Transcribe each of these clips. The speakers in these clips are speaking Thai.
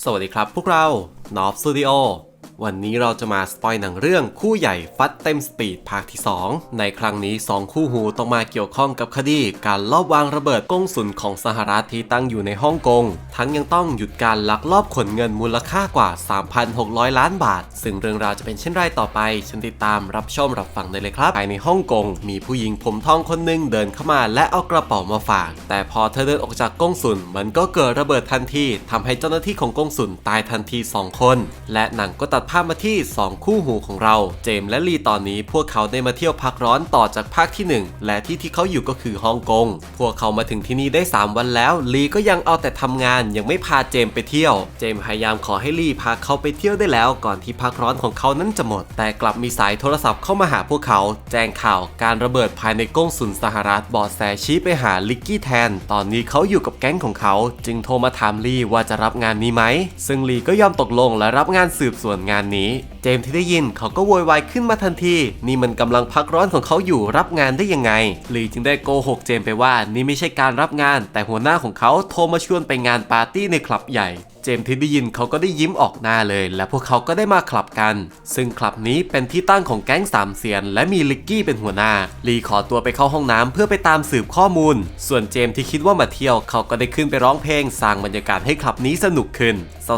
สวัสดีครับพวกเรา n o f Studio วันนี้เราจะมาสปอยหนังเรื่องคู่ใหญ่ฟัดเต็มสปีดภาคที่ 2 ในครั้งนี้ 2 คู่หูต้องมาเกี่ยวข้องกับคดี การลอบวางระเบิดกงสุลของสหรัฐที่ตั้งอยู่ในฮ่องกง ทั้งยังต้องหยุดการลักลอบขนเงินมูลค่ากว่า 3,600 ล้านบาท ซึ่งเรื่องราวจะเป็นเช่นไรต่อไปฉันติดตามรับชมรับฟังได้เลยครับภายในฮ่องกงมีผู้หญิงผมทองคนหนึ่งเดินเข้ามาและเอากระเป๋ามาฝาก แต่พอเธอเดินออกจากกงสุลมันก็เกิดระเบิดทันทีทำให้เจ้าหน้าที่ของกงสุลตายทันที 2 คน และหนังก็ตัดภาพมาที่ 2 คู่หูของเรา เจมส์และลีตอนนี้พวกเขาได้มาเที่ยวพักร้อนต่อจากภาคที่ 1 และที่ที่เขาอยู่ก็คือฮ่องกง พวกเขามาถึงที่นี่ได้ 3 วันแล้ว ลีก็ยังเอาแต่ทำงานยังไม่พาเจมส์ไปเที่ยว เจมส์พยายามขอให้ลีพาเขาไปเที่ยวได้แล้ว ก่อนที่พักร้อนของเขานั้นจะหมด แต่กลับมีสายโทรศัพท์เข้ามาหาพวกเขา แจ้งข่าวการระเบิดภายในกงสุลสหรัฐบอดแสชี้ไปหาลิกกี้แทน ตอนนี้เขาอยู่กับแก๊งของเขา จึงโทรมาถามลีว่าจะรับงานนี้ไหมซึ่งลีก็ยอมตกลงและรับงานสืบสวนงานนี้ เจมที่ได้ยินเขาก็โวยวายขึ้นมาทันที นี่มันกำลังพักร้อนของเขาอยู่รับงานได้ยังไงลีจึงได้โกหกเจมไปว่านี่ไม่ใช่การรับงาน แต่หัวหน้าของเขาโทรมาชวนไปงานปาร์ตี้ในคลับใหญ่เจมที่ได้ยินเขาก็ได้ยิ้มออกหน้าเลย และพวกเขาก็ได้มาคลับกัน ซึ่งคลับนี้เป็นที่ตั้งของแก๊งสามเสียน และมีลิกกี้เป็นหัวหน้า ลีขอตัวไปเข้าห้องน้ำเพื่อไปตามสืบข้อมูล ส่วนเจมที่คิดว่ามาเที่ยวเขาก็ได้ขึ้นไปร้องเพลงสร้างบรรยากาศให้คลับนี้สนุกขึ้น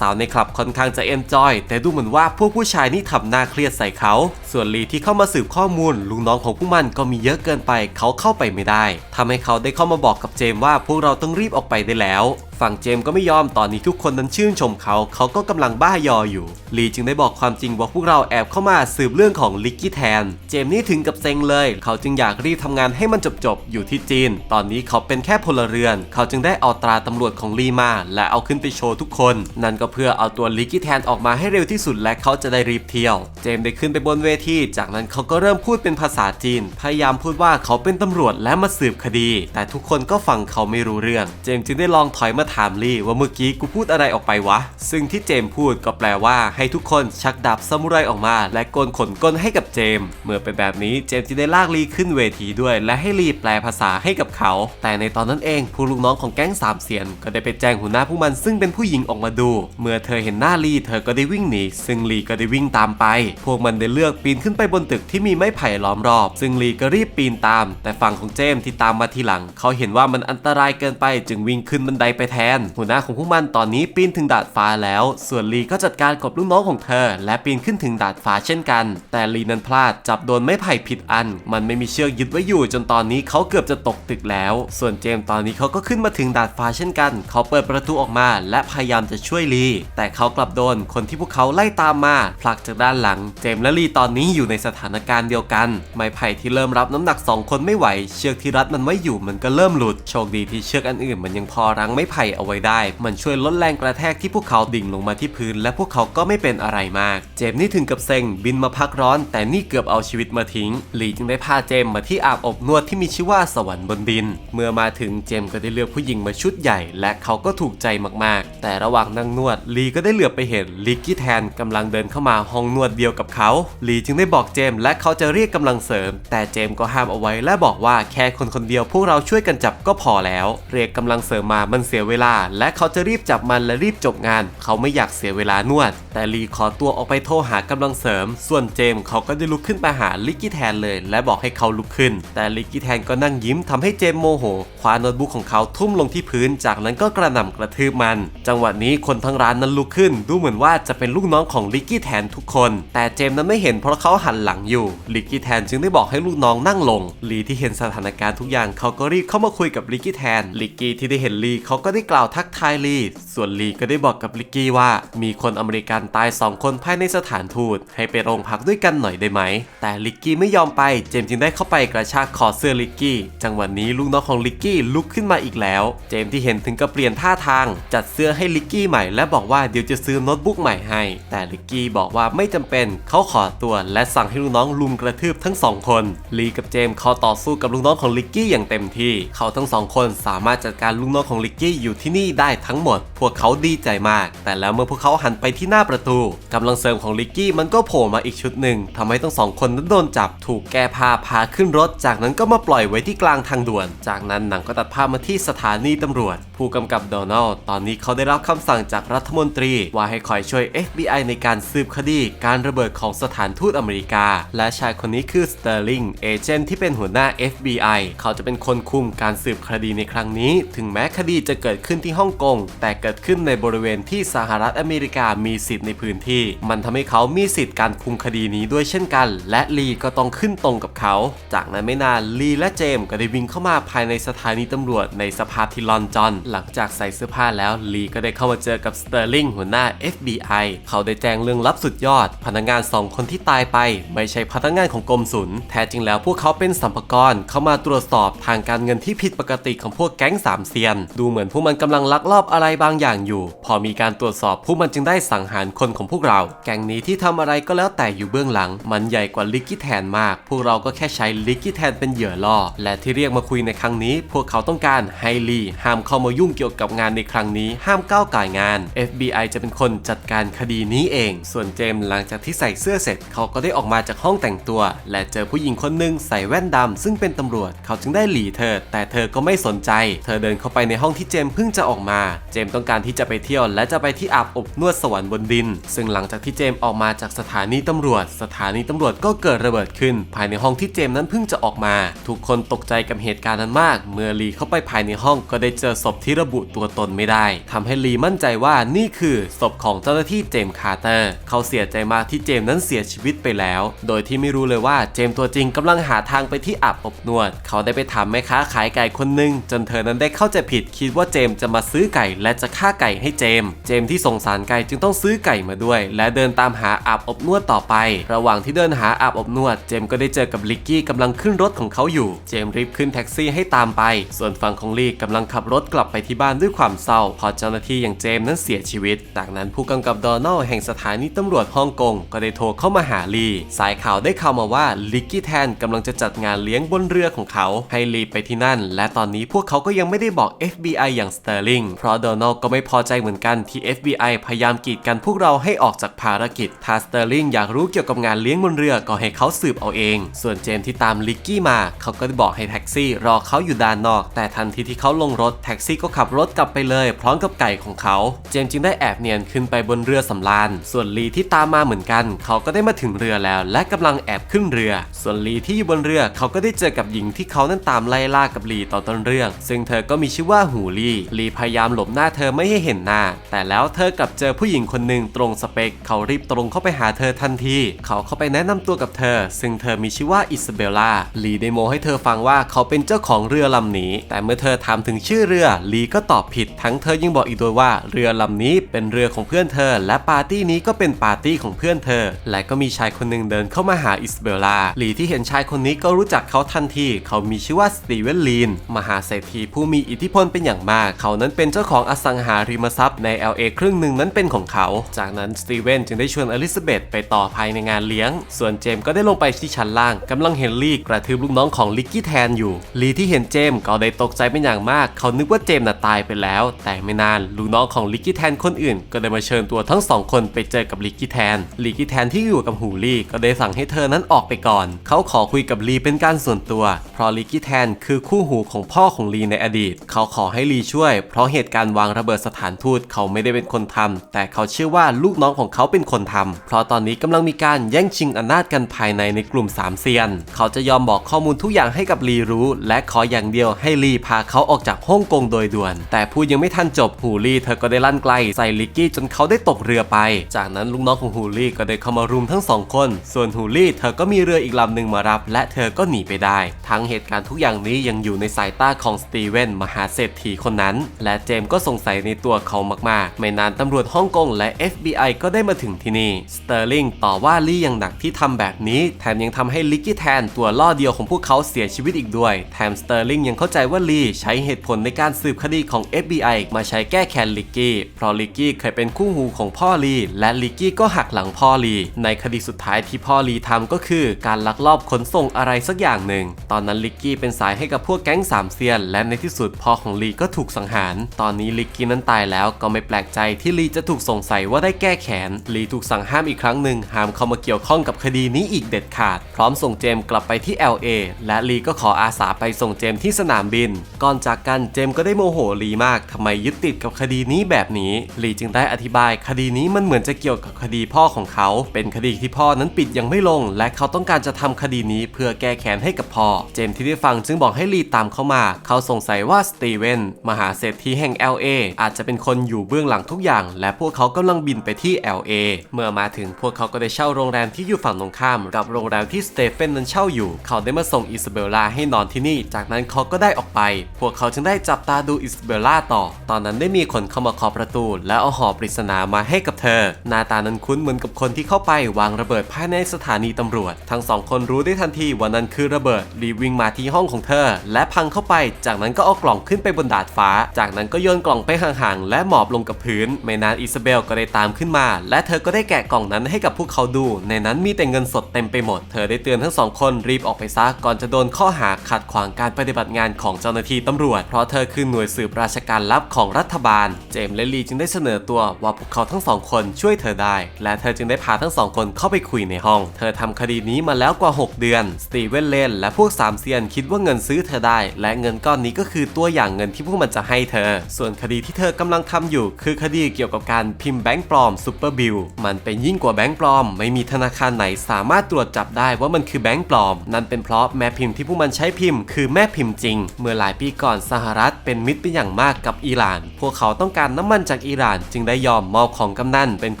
สาวๆในคลับค่อนข้างจะเอนจอย แต่ดูเหมือนว่าพวกผู้ชายนี่ทำหน้าเครียดใส่เขา ส่วนลีที่เข้ามาสืบข้อมูล ลุงน้องของพวกมันก็มีเยอะเกินไปเขาเข้าไปไม่ได้ทำให้เขาได้เข้ามาบอกกับเจมว่าพวกเราต้องรีบออกไปได้แล้ว ฝั่งเจมก็ไม่ยอมตอนนี้ทุกคนนั้นชื่นชมเขา เขาก็กำลังบ้ายออยู่ ลีจึงได้บอกความจริงว่าพวกเราแอบเข้ามาสืบเรื่องของลิกกี้แทน เจมนี่ถึงกับเซ็งเลย เขาจึงอยากรีบทำงานให้มันจบๆอยู่ที่จีน ตอนนี้เขาเป็นแค่พลเรือน เขาจึงได้เอาตราตำรวจของลีมา และเอาขึ้นไปโชว์ทุกคน นั่นก็เพื่อเอาตัวลิกกี้แทนออกมาให้เร็วที่สุดและเขาจะได้รีบเที่ยว เจมได้ขึ้นไปบนเวทีจากนั้นเขาก็เริ่มพูดเป็นภาษาจีน พยายามพูดว่าเขาเป็นตำรวจและมาสืบคดี แต่ทุกคนก็ฟังเขาไม่รู้เรื่อง เจมส์จึงได้ลองถอยมาถามลีว่าเมื่อกี้กูพูดอะไรออกไปวะ ซึ่งที่เจมส์พูดก็แปลว่า ให้ทุกคนชักดาบซามูไรออกมา และโกนขนก้นให้กับเจมส์เมื่อเป็นแบบนี้เจมส์จึงได้ลากลีขึ้นเวทีด้วย และให้ลีแปลภาษาให้กับเขา แต่ในตอนนั้นเองผู้ลูกน้องของแก๊งสามเสียน ก็ได้ไปแจ้งหัวหน้าผู้มันซึ่งเป็นผู้หญิงออกมาดู เมื่อเธอเห็นหน้าลีเธอก็ได้วิ่งหนีซึ่งลีก็ได้วิ่งตามไป พวกมันได้เลือกปีนขึ้นไปบนตึกที่มีไม้ไผ่ล้อมรอบ ซึ่งลีก็รีบปีนตาม แต่ฝั่งของเจมส์ที่ตามมาทีหลัง เขาเห็นว่ามันอันตรายเกินไปจึงวิ่งขึ้นบันไดไปแทน หัวหน้าของพวกมันตอนนี้ปีนถึงดาดฟ้าแล้ว ส่วนลีก็จัดการกับลูกน้องของเธอ และปีนขึ้นถึงดาดฟ้าเช่นกัน แต่ลีนั้นพลาดจับโดนไม้ไผ่ผิดอัน มันไม่มีเชือกยึดไว้อยู่ จนตอนนี้เขาเกือบจะตกตึกแล้ว ส่วนเจมส์ตอนนี้เขาก็ขึ้นมาถึงดาดฟ้าเช่นกัน เขาเปิดประตูออกมา และพยายามจะช่วยลีแต่เขากลับโดนคนที่พวกเขาไล่ตามมาผลักจากด้านหลัง เจมและลีตอนนี้อยู่ในสถานการณ์เดียวกัน ไม้ไผ่ที่เริ่มรับน้ำหนักสองคนไม่ไหว เชือกที่รัดมันไว้อยู่มันก็เริ่มหลุด โชคดีที่เชือกอันอื่นมันยังพอรั้งไม้ไผ่เอาไว้ได้ มันช่วยลดแรงกระแทกที่พวกเขาดิ่งลงมาที่พื้น และพวกเขาก็ไม่เป็นอะไรมาก เจมส์นี่ถึงกับเซ็งบินมาพักร้อน แต่นี่เกือบเอาชีวิตมาทิ้งลีจึงได้พาเจมส์มาที่อาบอบนวดที่มีชื่อว่าสวรรค์บนดิน เมื่อมาถึงเจมส์ก็ได้เลือกผู้หญิงมาชุดใหญ่ และเขาก็ถูกใจมากๆ แต่ระหว่างนั่งนวดลีก็ได้เหลือบไปเห็นลิกกี้แทนกำลังเดินเข้ามาห้องนวดเดียวกับเขาลีจึงได้บอกเจมส์และเขาจะเรียกกำลังเสริม แต่เจมส์ก็ห้ามเอาไว้และบอกว่าแค่คนคนเดียวพวกเราช่วยกันจับก็พอแล้ว เรียกกำลังเสริมมามันเสียเวลา และเขาจะรีบจับมันและรีบจบงาน เขาไม่อยากเสียเวลานวด แต่ลีขอตัวออกไปโทรหากำลังเสริม ส่วนเจมส์เขาก็ได้ลุกขึ้นไปหาลิกกี้แทนเลย และบอกให้เขาลุกขึ้น แต่ลิกกี้แทนก็นั่งยิ้มทำให้เจมส์โมโหคว้าโน้ตบุ๊กของเขาทุ่มลงที่พื้น จากนั้นก็กระหน่ำกระทืบมัน จังหวะนี้คนทั้งร้านนั้นลุกขึ้น ดูเหมือนว่าจะเป็นลูกน้องของลิกกี้แทนทุกคน แต่เจมนั้นไม่เห็นเพราะเขาหันหลังอยู่ลิกกี้แทนจึงได้บอกให้ลูกน้องนั่งลงลีที่เห็นสถานการณ์ทุกอย่างเขาก็รีบเข้ามาคุยกับลิกกี้แทนลิกกี้ที่ได้เห็นลีเขาก็ได้กล่าวทักทายลีส่วนลีก็ได้บอกกับลิกกี้ว่า มีคนอเมริกันตายสองคนภายในสถานทูตให้ไปโรงพักด้วยกันหน่อยได้ไหม แต่ลิกกี้ไม่ยอมไปเจมส์จึงได้เข้าไปกระชากคอเสื้อลิกกี้จังหวะนี้ลูกน้องของลิกกี้ลุกขึ้นมาอีกแล้ว เจมส์ที่เห็นถึงกับเปลี่ยนท่าทาง จัดเสื้อให้ลิกกี้ใหม่และบอกว่าเดี๋ยวจะซื้อโน้ตบุ๊กใหม่ให้ แต่ลิกกี้บอกว่าไม่จำเป็นเขาขอตัวและสั่งให้ลูกน้องลุมกระทืบทั้งสองคน ลีกับเจมส์เขาต่อสู้กับลูกน้องของลิกกี้อย่างเต็มที่ เขาทั้งสองคนสามารถจัดการลูกน้องของลิกกี้อยู่ที่นี่ได้ทั้งหมด พวกเขาดีใจมาก แต่แล้วเมื่อพวกเขาหันไปที่หน้าประตูกำลังเสริมของลิกกี้มันก็โผล่มาอีกชุดหนึ่งทำให้ทั้งสองคนนั้นโดนจับถูกแก้ผ้าพาขึ้นรถ จากนั้นก็มาปล่อยไว้ที่กลางทางด่วน จากนั้นหนังก็ตัดภาพมาที่สถานีตำรวจ ผู้กำกับโดนัลด์ตอนนี้เขาได้รับคำสั่งจากรัฐมนตรี ว่าให้คอยช่วย FBI ในการสืบคดี การระเบิดของสถานทูตอเมริกา และชายคนนี้คือสเตอร์ลิงเอเจนต์ที่เป็นหัวหน้า FBI เขาจะเป็นคนคุมการสืบคดีในครั้งนี้ ถึงแม้คดีจะเกิดขึ้นที่ฮ่องกง แต่เกิดขึ้นในบริเวณที่สหรัฐอเมริกามีสิทธิ์ในพื้นที่ มันทำให้เขามีสิทธิ์การคุมคดีนี้ด้วยเช่นกัน และลีก็ต้องขึ้นตรงกับเขา จากนั้นไม่นานลีและเจมส์ก็ได้วิ่งเข้ามาภายในสถานีตำรวจในสภาพที่ลอนจอนหลังจากใส่เสื้อผ้าแล้วลีก็ได้เข้ามาเจอกับสเตอร์ลิงหัวหน้า FBI เขาได้แจ้งเรื่องลับสุดยอด พนักงานสองคนที่ตายไปไม่ใช่พนักงานของกรมศุลแท้จริงแล้วพวกเขาเป็นสัมภากรเข้ามาตรวจสอบทางการเงินที่ผิดปกติของพวกแก๊งสามเซียน ดูเหมือนพวกมันกำลังลักลอบอะไรบางอย่างอยู่ พอมีการตรวจสอบพวกมันจึงได้สังหารคนของพวกเรา แก๊งนี้ที่ทำอะไรก็แล้วแต่อยู่เบื้องหลัง มันใหญ่กว่าลิกกี้แทนมาก พวกเราก็แค่ใช้ลิกกี้แทนเป็นเหยื่อล่อ และที่เรียกมาคุยในครั้งนี้ พวกเขาต้องการให้ลีห้ามเข้ามายุ่งเกี่ยวกับงานในครั้งนี้ ห้ามก้าวไก่ายงาน FBI จะเป็นคนจัดการคดีนี้เอง ส่วนเจมส์หลังจากที่ใส่เสื้อเสร็จเขาก็ก็ได้ออกมาจากห้องแต่งตัว และเจอผู้หญิงคนหนึ่งใส่แว่นดำซึ่งเป็นตำรวจเขาจึงได้หลีเธอ แต่เธอก็ไม่สนใจ เธอเดินเข้าไปในห้องที่เจมเพิ่งจะออกมา เจมต้องการที่จะไปเที่ยว และจะไปที่อาบอบนวดสวรรค์บนดิน ซึ่งหลังจากที่เจมออกมาจากสถานีตำรวจ สถานีตำรวจก็เกิดระเบิดขึ้น ภายในห้องที่เจมนั้นเพิ่งจะออกมา ทุกคนตกใจกับเหตุการณ์นั้นมาก เมื่อลีเข้าไปภายในห้องก็ได้เจอศพที่ระบุตัวตนไม่ได้ทำให้ลีมั่นใจว่านี่คือศพของเจ้าหน้าที่เจมคาร์เตอร์ เขาเสียใจมากที่เจมนั้นเสียชีวิตไปแล้ว โดยที่ไม่รู้เลยว่าเจมตัวจริงกำลังหาทางไปที่อาบอบนวด เขาได้ไปถามแม่ค้าขายไก่คนหนึ่งจนเธอนั้นได้เข้าใจผิดคิดว่าเจมจะมาซื้อไก่และจะฆ่าไก่ให้เจม เจมที่สงสารไก่จึงต้องซื้อไก่มาด้วย และเดินตามหาอาบอบนวดต่อไป ระหว่างที่เดินหาอาบอบนวด เจมก็ได้เจอกับลิกกี้กำลังขึ้นรถของเขาอยู่ เจมรีบขึ้นแท็กซี่ให้ตามไป ส่วนฝั่งของลีกำลังขับรถกลับไปที่บ้านด้วยความเศร้าพอเจ้าหน้าที่อย่างเจมนั้นเสียชีวิต จากนั้นผู้กำกับโดนัลแห่งสถานีตำรวจฮ่องกงก็ได้โทรเข้ามาหาลีสายข่าวได้ข่าวมาว่าลิกกี้แทนกำลังจะจัดงานเลี้ยงบนเรือของเขาให้ลีไปที่นั่น และตอนนี้พวกเขาก็ยังไม่ได้บอก FBI อย่างสเตอร์ลิงเพราะโดนัลก็ไม่พอใจเหมือนกันที่ FBI พยายามกีดกันพวกเราให้ออกจากภารกิจถ้าสเตอร์ลิงอยากรู้เกี่ยวกับงานเลี้ยงบนเรือก็ให้เขาสืบเอาเอง ส่วนเจมที่ตามลิกกี้มาเขาก็ได้บอกให้แท็กซี่ รอเขาอยู่ด้านนอก แต่ทันทีที่เขาลงรถแท็กซี่ก็ขับรถกลับไปเลย พร้อมกับไก่ของเขา เจมจึงได้แอบเนียนขึ้นไปบนเรือสำราญส่วนลีที่ตามมาเหมือนกัน เขาก็ได้มาถึงเรือแล้ว และกำลังแอบขึ้นเรือ ส่วนลีที่อยู่บนเรือเขาก็ได้เจอกับหญิงที่เขานั้นตามไล่ล่ากับลีตอนต้นเรื่อง ซึ่งเธอก็มีชื่อว่าหูลีลีพยายามหลบหน้าเธอไม่ให้เห็นหน้า แต่แล้วเธอกลับเจอผู้หญิงคนหนึ่งตรงสเปค เขารีบตรงเข้าไปหาเธอทันที เขาเข้าไปแนะนำตัวกับเธอ ซึ่งเธอมีชื่อว่าอิซาเบลล่าลีได้โมให้เธอฟังว่าเขาเป็นเจ้าของเรือลำนี้ แต่เมื่อเธอถามถึงชื่อเรือลีก็ตอบผิด ทั้งเธอยังบอกอีกด้วยว่าเรือลำนี้เป็นเรือของเพื่อนเธอ และปาร์ตี้นี้ก็เป็นปาร์ตี้ของเพื่อนเธอ และก็มีชายคนหนึ่งเดินเข้ามาหาอิสเบลล่าลีที่เห็นชายคนนี้ก็รู้จักเขาทันที เขามีชื่อว่าสตีเวนลีน มหาเศรษฐีผู้มีอิทธิพลเป็นอย่างมาก เขานั้นเป็นเจ้าของอสังหาริมทรัพย์ใน LA ครึ่งหนึ่งนั้นเป็นของเขา จากนั้นสตีเวนจึงได้ชวนอลิซาเบธไปต่อภายในงานเลี้ยง ส่วนเจมก็ได้ลงไปที่ชั้นล่างกำลังเห็นลีกระทืบลูกน้องของลิกกี้แทนอยู่ ลีที่เห็นเจมก็ได้ตกใจเป็นอย่างมาก เขานึกว่าเจมน่ะตายไปแล้ว แต่ไม่นานลูกน้องของลิกกี้แทนคนอื่น ก็ได้มาเชิญตัวทั้งสองคนไปเจอกับลิกกี้แทนลิกกี้แทนที่อยู่กับหูลีก็ได้สั่งให้เธอนั้นออกไปก่อน เขาขอคุยกับลีเป็นการส่วนตัว เพราะลิกกี้แทนคือคู่หูของพ่อของลีในอดีต เขาขอให้ลีช่วย เพราะเหตุการณ์วางระเบิดสถานทูตเขาไม่ได้เป็นคนทำแต่เขาเชื่อว่าลูกน้องของเขาเป็นคนทำเพราะตอนนี้กำลังมีการแย่งชิงอำนาจกันภายในในกลุ่มสามเซียน เขาจะยอมบอกข้อมูลทุกอย่างให้กับลีรู้ และขออย่างเดียวให้ลีพาเขาออกจากฮ่องกงโดยด่วน แต่พูดยังไม่ทันจบหูลี่เธอก็ได้ลั่นไกลใส่ลิกกี้จนเขาได้ตกเรือไป จากนั้นลูกน้องของฮูลี่ก็ได้เข้ามารุมทั้งสองคน ส่วนฮูลี่เธอก็มีเรืออีกลำหนึ่งมารับ และเธอก็หนีไปได้ ทั้งเหตุการณ์ทุกอย่างนี้ยังอยู่ในสายตาของสตีเวนมหาเศรษฐีคนนั้น และเจมก็สงสัยในตัวเขามากๆ ไม่นานตำรวจฮ่องกงและ FBI ก็ได้มาถึงที่นี่สเตอร์ลิงต่อว่าลี่อย่างหนักที่ทำแบบนี้ แถมยังทำให้ลิกกี้แทนตัวล่อเดียวของพวกเขาเสียชีวิตอีกด้วย แถมสเตอร์ลิงยังเข้าใจว่าลี่ใช้เหตุผลในการสืบคดีของ FBI มาใช้แก้แค้นลิกกี้เพราะลิกกี้เคยเป็นคู่หูของพ่อลีและลิกกี้ก็หักหลังพ่อลีในคดีสุดดท้ายที่พ่อลีทำก็คือการลักลอบขนส่งอะไรสักอย่างหนึ่ง ตอนนั้นลิกกี้เป็นสายให้กับพวกแก๊งสามเซียน และในที่สุดพ่อของลีก็ถูกสังหาร ตอนนี้ลิกกี้นั้นตายแล้วก็ไม่แปลกใจที่ลีจะถูกสงสัยว่าได้แก้แค้นลีถูกสั่งห้ามอีกครั้งหนึ่งห้ามเข้ามาเกี่ยวข้องกับคดีนี้อีกเด็ดขาด พร้อมส่งเจมกลับไปที่ LA และลีก็ขออาสาไปส่งเจมที่สนามบิน ก่อนจากกันเจมก็ได้โมโหลีมากทำไมยึดติดกับคดีนี้แบบนี้ลีจึงได้อธิบาย คดีนี้มันเหมือนจะเกี่ยวกับคดีพ่อของเขา เป็นคดีที่พ่ออนั้นปิดยังไม่ลง และเขาต้องการจะทำคดีนี้เพื่อแก้แค้นให้กับพ่อ เจมส์ที่ได้ฟังจึงบอกให้ลีตามเข้ามา เขาสงสัยว่าสตีเวนมหาเศรษฐีแห่ง LA อาจจะเป็นคนอยู่เบื้องหลังทุกอย่าง และพวกเขากำลังบินไปที่ LA เมื่อมาถึงพวกเขาก็ได้เช่าโรงแรมที่อยู่ฝั่งตรงข้าม กับโรงแรมที่สเตเฟนนั้นเช่าอยู่ เขาได้มาส่งอิซาเบลล่าให้นอนที่นี่ จากนั้นเขาก็ได้ออกไป พวกเขาจึงได้จับตาดูอิซาเบลล่าต่อ ตอนนั้นได้มีคนเข้ามาเคาะประตู และเอาห่อปริศนามาให้กับเธอ หน้าตานั้นคุ้นเหมือนกับคนที่เข้าไปวางระเบิดภายในสถานีตำรวจ ทั้งสองคนรู้ได้ทันทีว่านั้นคือระเบิดรีวิ่งมาที่ห้องของเธอ และพังเข้าไป จากนั้นก็เอากล่องขึ้นไปบนดาดฟ้า จากนั้นก็โยนกล่องไปห่างๆและหมอบลงกับพื้น ไม่นานอิซาเบลก็ได้ตามขึ้นมา และเธอก็ได้แกะกล่องนั้นให้กับพวกเขาดู ในนั้นมีแต่เงินสดเต็มไปหมด เธอได้เตือนทั้งสองคนรีบออกไปซะก่อนจะโดนข้อหาขัดขวางการปฏิบัติงานของเจ้าหน้าที่ตำรวจ เพราะเธอคือหน่วยสืบราชการลับของรัฐบาล เจมส์และลีจึงได้เสนอตัวว่าพวกเขาทั้งสองคนช่วยเธอได้ และเธอจึงได้พาทั้งสองคนเข้าไปคุยในห้อง เธอทำคดีนี้มาแล้วกว่า 6 เดือน สตีเวนเลนและพวกสามเซียนคิดว่าเงินซื้อเธอได้ และเงินก้อนนี้ก็คือตัวอย่างเงินที่พวกมันจะให้เธอ ส่วนคดีที่เธอกำลังทำอยู่ คือคดีเกี่ยวกับการพิมพ์แบงค์ปลอมซูเปอร์บิลมันเป็นยิ่งกว่าแบงค์ปลอม ไม่มีธนาคารไหนสามารถตรวจจับได้ว่ามันคือแบงค์ปลอม นั่นเป็นเพราะแม่พิมพ์ที่พวกมันใช้พิมพ์ คือแม่พิมพ์จริง เมื่อหลายปีก่อนสหรัฐเป็นมิตรเป็นอย่างมากกับอิหร่าน พวกเขาต้องการน้ำมันจากอิหร่าน จึงได้ยอมมอบของกำนันเป็นเ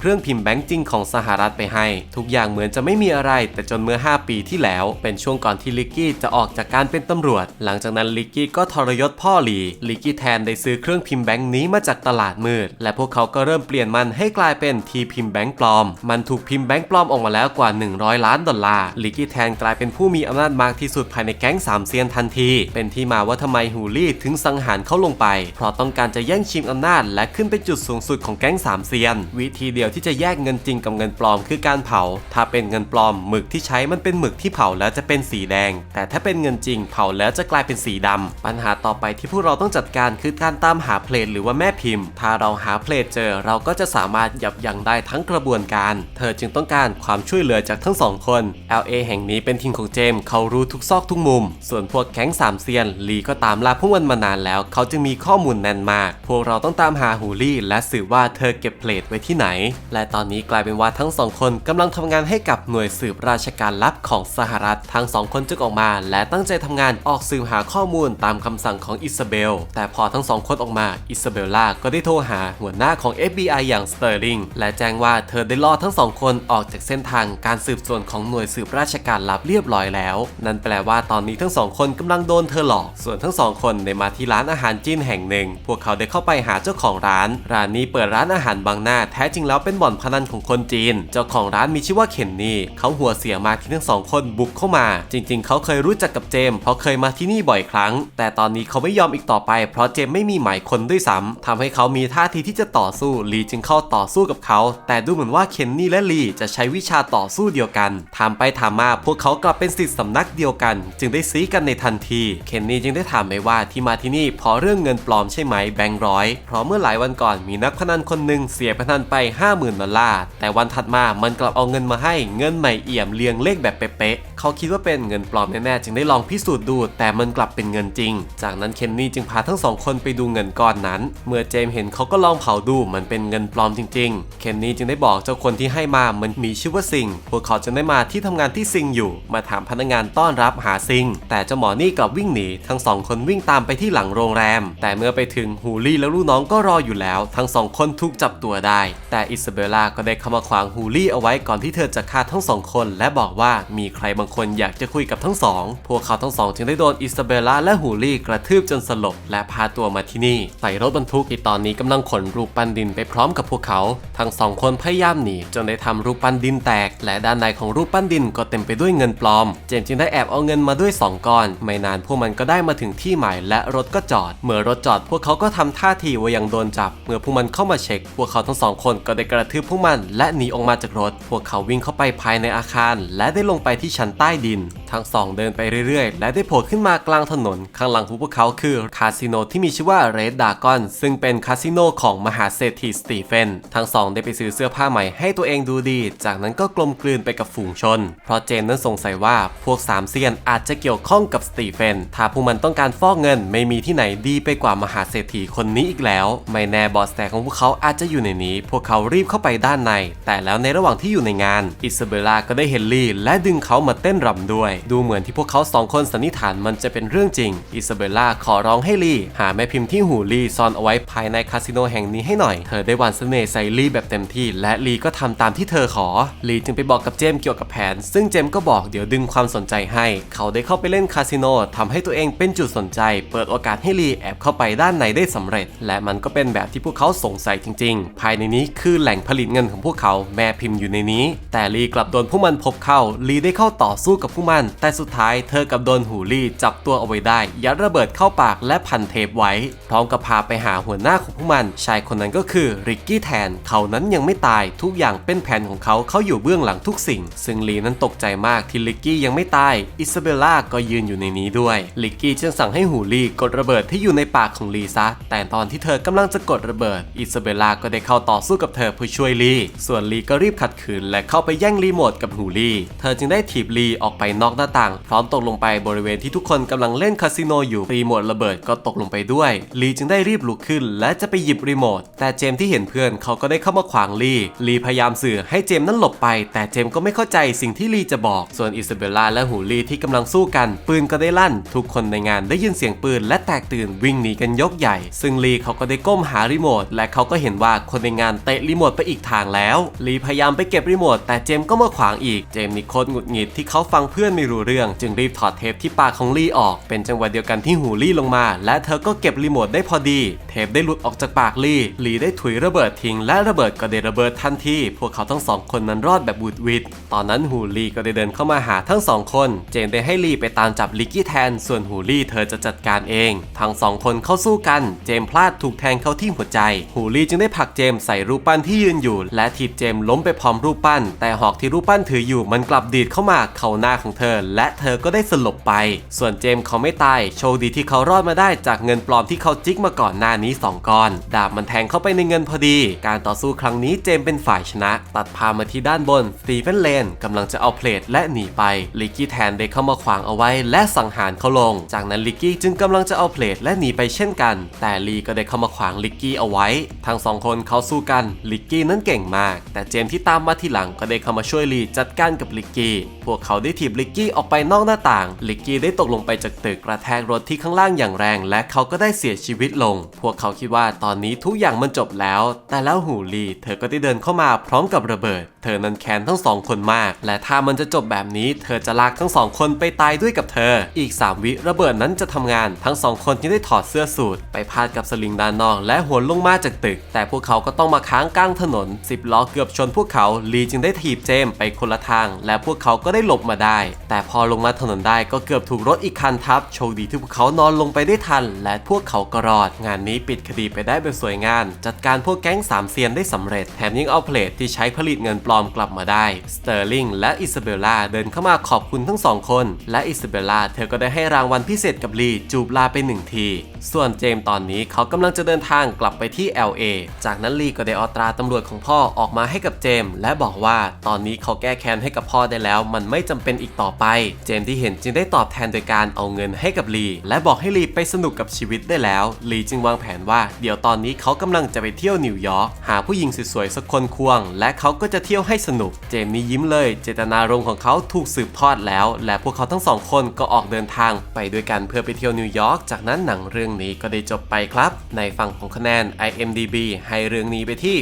ครื่องพิมพ์แบงค์จริงของสหรัฐไปให้ ทุกอย่างเหมือนจะไม่มีอะไร แต่จนเมื่อ 5 ปีที่แล้ว เป็นช่วงก่อนที่ลิกกี้จะออกจากการเป็นตำรวจ หลังจากนั้นลิกกี้ก็ทรยศพ่อหลีลิกกี้แทนได้ซื้อเครื่องพิมพ์แบงค์นี้มาจากตลาดมืด และพวกเขาก็เริ่มเปลี่ยนมันให้กลายเป็นทีพิมพ์แบงค์ปลอม มันถูกพิมพ์แบงค์ปลอมออกมาแล้วกว่า 100 ล้านดอลลาร์ลิกกี้แทนกลายเป็นผู้มีอำนาจมากที่สุดภายในแก๊งสามเซียนทันที เป็นที่มาว่าทำไมฮูลี่ถึงสังหารเขาลงไป เพราะต้องการจะแย่งชิงอำนาจ และขึ้นไปจุดสูงสุดของแก๊งสามเซียน วิธีเดียวที่จะแยกเงินจริงกับเงินปลอมคือการเผาถ้าเป็นเงินปลอมหมึกที่ใช้มันเป็นหมึกที่เผาแล้วจะเป็นสีแดง แต่ถ้าเป็นเงินจริงเผาแล้วจะกลายเป็นสีดำปัญหาต่อไปที่พวกเราต้องจัดการคือการตามหาเพลทหรือว่าแม่พิมพ์ ถ้าเราหาเพลทเจอเราก็จะสามารถยับยั้งได้ทั้งกระบวนการ เธอจึงต้องการความช่วยเหลือจากทั้งสองคน LA แห่งนี้เป็นทีมของเจมส์เขารู้ทุกซอกทุกมุม ส่วนพวกแก๊งสามเซียนลีก็ตามล่าพวกมันมานานแล้ว เขาจึงมีข้อมูลแน่นมาก พวกเราต้องตามหาฮูลี่ และสืบว่าเธอเก็บเพลทไว้ที่ไหน และตอนนี้กลายเป็นว่าทั้งสองคนกำลังทำงานให้กับหน่วยสืบราชการลับของสหรัฐ ทั้งสองคนจึงออกมา และตั้งใจทำงานออกสืบหาข้อมูลตามคำสั่งของอิซาเบล แต่พอทั้งสองคนออกมาอิซาเบลล่าก็ได้โทรหาหัวหน้าของ FBI อย่างสเตอร์ลิงและแจ้งว่าเธอได้ล่อทั้งสองคนออกจากเส้นทางการสืบสวนของหน่วยสืบราชการลับเรียบร้อยแล้ว นั่นแปลว่าตอนนี้ทั้งสองคนกำลังโดนเธอหลอก ส่วนทั้งสองคนได้มาที่ร้านอาหารจีนแห่งหนึ่ง พวกเขาได้เข้าไปหาเจ้าของร้าน ร้านนี้เปิดร้านอาหารบางหน้าแท้จริงแล้วเป็นบ่อนพนันของคนจีน เจ้าของร้านมีชื่อว่าเคนนี่เขาหัวเสียมาที่ทั้งสองคนบุกเข้ามา จริง ๆ เขาเคยรู้จักกับเจมเพราะเคยมาที่นี่บ่อยครั้ง แต่ตอนนี้เขาไม่ยอมอีกต่อไป เพราะเจมไม่มีหมายคนด้วยซ้ำทำให้เขามีท่าทีที่จะต่อสู้ลีจึงเข้าต่อสู้กับเขา แต่ดูเหมือนว่าเคนนี่และลีจะใช้วิชาต่อสู้เดียวกันถามไปถามมาพวกเขากลับเป็นศิษย์สำนักเดียวกัน จึงได้ซีกันในทันทีเคนนี่จึงได้ถามไปว่าที่มาที่นี่เพราะเรื่องเงินปลอมใช่ไหมแบงค์ร้อยเพราะเมื่อหลายวันก่อนมีนักพนันคนหนึ่งเสียพนันไป 50,000ดอลลาร์แต่วันถัดมามันกลับเอาเงินมาให้เงินใหม่เอี่ยมเรียงเลขแบบเป๊ะๆเขาคิดว่าเป็นเงินปลอมแน่ๆจึงได้ลองพิสูจน์ดู แต่มันกลับเป็นเงินจริง จากนั้นเคนนี่จึงพาทั้งสองคนไปดูเงินก้อนนั้น เมื่อเจมเห็นเขาก็ลองเผาดูมันเป็นเงินปลอมจริง ๆ เคนนี่จึงได้บอกเจ้าคนที่ให้มามันมีชื่อว่าซิงพวกเขาจึงได้มาที่ทำงานที่ซิงอยู่ มาถามพนักงานต้อนรับหาซิง แต่เจ้าหมอนี่กลับวิ่งหนีทั้งสองคนวิ่งตามไปที่หลังโรงแรม แต่เมื่อไปถึงฮูลี่และลูกน้องก็รออยู่แล้ว ทั้งสองคนถูกจับตัวได้ แต่อิซาเบลล่าก็ได้เข้ามาขวางฮูลี่เอาไว้ก่อนที่เธอจะฆ่าทั้งสองคนและบอกว่ามีใครบางคนอยากจะคุยกับทั้งสอง พวกเขาทั้งสองจึงได้โดนอิซาเบลล่าและฮูลี่กระทืบจนสลบ และพาตัวมาที่นี่ใส่รถบรรทุกที่ตอนนี้กำลังขนรูปปั้นดินไปพร้อมกับพวกเขา ทั้งสองคนพยายามหนีจนได้ทำรูปปั้นดินแตก และด้านในของรูปปั้นดินก็เต็มไปด้วยเงินปลอม เจมส์จึงได้แอบเอาเงินมาด้วย 2ก้อน ไม่นานพวกมันก็ได้มาถึงที่หมายและรถก็จอด เมื่อรถจอดพวกเขาก็ทำท่าทีว่ายังโดนจับ เมื่อพวกมันเข้ามาเช็ค พวกเขาทั้งสองคนก็ได้กระทืบพวกมันและหนีออกมาจากรถ พวกเขาวิ่งเข้าไปภายในอาคาร และได้ลงไปที่ชั้นใต้ดินทั้งสองเดินไปเรื่อยๆ และได้โผล่ขึ้นมากลางถนน ข้างหลังของพวกเขาคือคาสิโนที่มีชื่อว่าเรดดากอนซึ่งเป็นคาสิโนของมหาเศรษฐีสตีเฟน ทั้งสองได้ไปซื้อเสื้อผ้าใหม่ให้ตัวเองดูดี จากนั้นก็กลมกลืนไปกับฝูงชน เพราะเจนนั้นสงสัยว่าพวกสามเซียนอาจจะเกี่ยวข้องกับสตีเฟน ถ้าพวกมันต้องการฟอกเงินไม่มีที่ไหนดีไปกว่ามหาเศรษฐีคนนี้อีกแล้ว ไม่แน่บอสแต่ของพวกเขาอาจจะอยู่ในนี้ พวกเขารีบเข้าไปด้านใน แต่แล้วในระหว่างที่อยู่ในงาน อิซาเบล่าก็ได้เห็นลีและดึงเขามาเต้นรำด้วยดูเหมือนที่พวกเขาสองคนสันนิษฐานมันจะเป็นเรื่องจริง อิซาเบลล่าขอร้องให้ลีหาแม่พิมพ์ที่หูลีซ่อนเอาไว้ภายในคาสิโนแห่งนี้ให้หน่อย เธอได้หวานเสน่ห์ใส่ลีแบบเต็มที่ และลีก็ทำตามที่เธอขอ ลีจึงไปบอกกับเจมเกี่ยวกับแผน ซึ่งเจมก็บอกเดี๋ยวดึงความสนใจให้ เขาได้เข้าไปเล่นคาสิโนทำให้ตัวเองเป็นจุดสนใจ เปิดโอกาสให้ลีแอบเข้าไปด้านในได้สำเร็จ และมันก็เป็นแบบที่พวกเขาสงสัยจริง ๆ ภายในนี้คือแหล่งผลิตเงินของพวกเขาแม่พิมพ์อยู่ในนี้ แต่ลีกลับโดนพวกมันพบเข้าลีได้เข้าต่อสู้กับพวกมันแต่สุดท้ายเธอกับโดนหูลีจับตัวเอาไว้ได้ ยัดระเบิดเข้าปากและพันเทปไว้ พร้อมกับพาไปหาหัวหน้าของพวกมัน ชายคนนั้นก็คือริกกี้แทน เขานั้นยังไม่ตายทุกอย่างเป็นแผนของเขาเขาอยู่เบื้องหลังทุกสิ่ง ซึ่งลีนั้นตกใจมากที่ลิกกี้ยังไม่ตาย อิซาเบลล่าก็ยืนอยู่ในนี้ด้วยลิกกี้จึงสั่งให้หูลีกดระเบิดที่อยู่ในปากของลีซะแต่ตอนที่เธอกำลังจะกดระเบิด อิซาเบลล่าก็ได้เข้าต่อสู้กับเธอเพื่อช่วยลีส่วนลีก็รีบขัดขืนและเข้าไปแย่งรีโมทกับหูลีเธอจึงได้ถีบลีออกไปนอกหน้าต่าง พร้อมตกลงไปบริเวณที่ทุกคนกำลังเล่นคาสิโนอยู่รีโมทระเบิดก็ตกลงไปด้วยลีจึงได้รีบลุกขึ้น และจะไปหยิบรีโมทแต่เจมที่เห็นเพื่อนเขาก็ได้เข้ามาขวางลีลีพยายามสื่อให้เจมนั้นหลบไป แต่เจมก็ไม่เข้าใจสิ่งที่ลีจะบอก ส่วนอิซาเบลล่าและหูลีที่กำลังสู้กัน ปืนก็ได้ลั่น ทุกคนในงานได้ยินเสียงปืน และแตกตื่นวิ่งหนีกันยกใหญ่ ซึ่งลีเขาก็ได้ก้มหารีโมทและเขาก็เห็นว่าคนในงานเตะรีโมทไปอีกทางแล้วลีพยายามไปเก็บรีโมทแต่เจมก็มาขวางอีกเจมนี่โคตรหงุดหงิดที่เขาฟังเพื่อนไม่รู้เรื่องจึงรีบถอดเทปที่ปากของลีออก เป็นจังหวะเดียวกันที่หูลีลงมา และเธอก็เก็บรีโมทได้พอดี เทปได้หลุดออกจากปากลีลีได้ถุยระเบิดทิ้งและระเบิดก็ได้ระเบิดทันทีพวกเขาทั้งสองคนนั้นรอดแบบบุดวิดตอนนั้นหูลีก็ได้เดินเข้ามาหาทั้งสองคน เจนได้ให้ลีไปตามจับลิกกี้แทน ส่วนหูลีเธอจะจัดการเอง ทั้งสองคนเข้าสู้กัน เจมพลาดถูกแทงเข้าที่หัวใจ หูลีจึงได้ผลักเจมใส่รูปปั้นที่ยืนอยู่ และถีบเจมล้มไปพร้อมรูปปั้น แต่หอกที่รูปปั้นถืออยู่มันกลับดีดเข้ามาเข้าหน้าของเธอและเธอก็ได้สลบไป ส่วนเจมส์เขาไม่ตาย โชคดีที่เขารอดมาได้จากเงินปลอมที่เขาจิกมาก่อนหน้านี้ 2ก้อน ดาบมันแทงเข้าไปในเงินพอดี การต่อสู้ครั้งนี้เจมส์เป็นฝ่ายชนะ ตัดพามาที่ด้านบนสตีเฟนเลนกำลังจะเอาเพลทและหนีไป ลิกกี้แทนได้เข้ามาขวางเอาไว้ และสังหารเขาลง จากนั้นลิกกี้จึงกำลังจะเอาเพลทและหนีไปเช่นกัน แต่ลีก็ได้เข้ามาขวางลิกกี้เอาไว้ ทั้งสองคนเขาสู้กัน ลิกกี้นั้นเก่งมาก แต่เจมส์ที่ตามมาทีหลังก็ได้เข้ามาช่วยลีจัดการกับลิกกี้ พวกเขาได้ถีบลิกกี้ออกไปนอกหน้าต่าง ลิกกี้ได้ตกลงไปจากตึกกระแทกรถที่ข้างล่างอย่างแรง และเขาก็ได้เสียชีวิตลง พวกเขาคิดว่าตอนนี้ทุกอย่างมันจบแล้ว แต่แล้วหูลี เธอก็ได้เดินเข้ามาพร้อมกับระเบิด เธอนั้นแค้นทั้งสองคนมาก และถ้ามันจะจบแบบนี้ เธอจะลากทั้งสองคนไปตายด้วยกับเธอ อีก 3 วิระเบิดนั้นจะทำงาน ทั้งสองคนจึงได้ถอดเสื้อสูทไปพาดกับสลิงด้านนอกและหัวลงมาจากตึก แต่พวกเขาก็ต้องมาค้างกลางถนน10ล้อเกือบชนพวกเขาลีจึงได้ถีบเจมไปคนละทาง และพวกเขาก็ได้หลบมาได้ แต่แต่พอลงมาถนนได้ก็เกือบถูกรถอีกคันทับ โชคดีที่พวกเขานอนลงไปได้ทัน และพวกเขาก็รอด งานนี้ปิดคดีไปได้แบบสวยงาม จัดการพวกแก๊งสามเซียนได้สำเร็จ แถมยังเอาเพลทที่ใช้ผลิตเงินปลอมกลับมาได้ สเตอร์ลิงและอิซาเบลล่าเดินเข้ามาขอบคุณทั้งสองคน และอิซาเบลล่าเธอก็ได้ให้รางวัลพิเศษกับลีจูบลาไปหนึ่งที ส่วนเจมส์ตอนนี้เขากำลังจะเดินทางกลับไปที่ LA จากนั้นลีก็ได้เอาตราตำรวจของพ่อออกมาให้กับเจมส์และบอกว่าตอนนี้เขาแก้แค้นให้กับพ่อได้แล้ว มันไม่จำเป็นอีกต่อไปเจมส์ที่เห็นจึงได้ตอบแทนโดยการเอาเงินให้กับลี และบอกให้ลีไปสนุกกับชีวิตได้แล้ว ลีจึงวางแผนว่า เดี๋ยวตอนนี้เขากำลังจะไปเที่ยวนิวยอร์กหาผู้หญิงสวยๆสักคนควง และเขาก็จะเที่ยวให้สนุก เจมส์นี่ยิ้มเลย เจตนารมณ์ของเขาถูกสืบทอดแล้ว และพวกเขาทั้งสองคนก็ออกเดินทาง ไปด้วยกันเพื่อไปเที่ยวนิวยอร์กจากนั้นหนังเรื่องนี้ก็ได้จบไปครับ ในฝั่งของคะแนน IMDB ให้เรื่องนี้ไปที่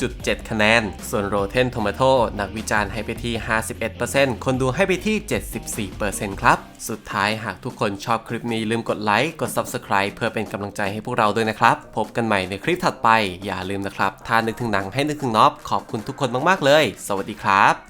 6.7 คะแนน ส่วน Rotten Tomato นักวิจารณ์ให้ไปที่ 51%คนดูให้ไปที่74%ครับ สุดท้ายหากทุกคนชอบคลิปนี้ลืมกดไลค์ กด Subscribe เพื่อเป็นกำลังใจให้พวกเราด้วยนะครับ พบกันใหม่ในคลิปถัดไป อย่าลืมนะครับ ถ้านึกถึงหนังให้นึกถึงน็อปขอบคุณทุกคนมากๆเลย สวัสดีครับ